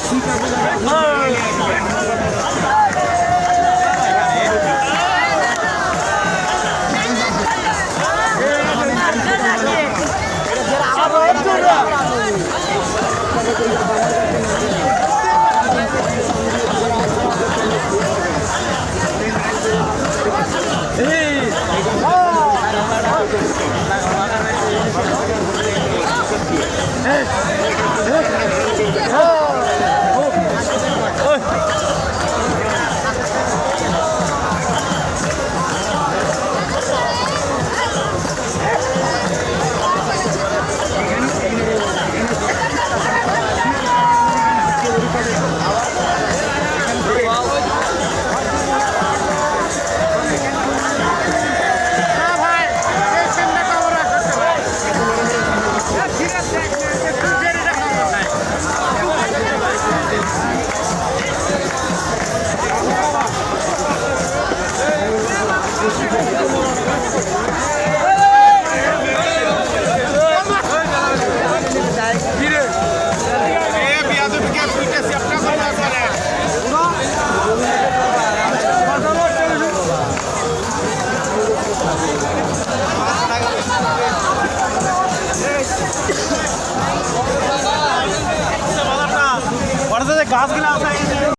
Hey! Hey! Hey! வருஷத்துக்கு காசு class ஆகிடுச்சு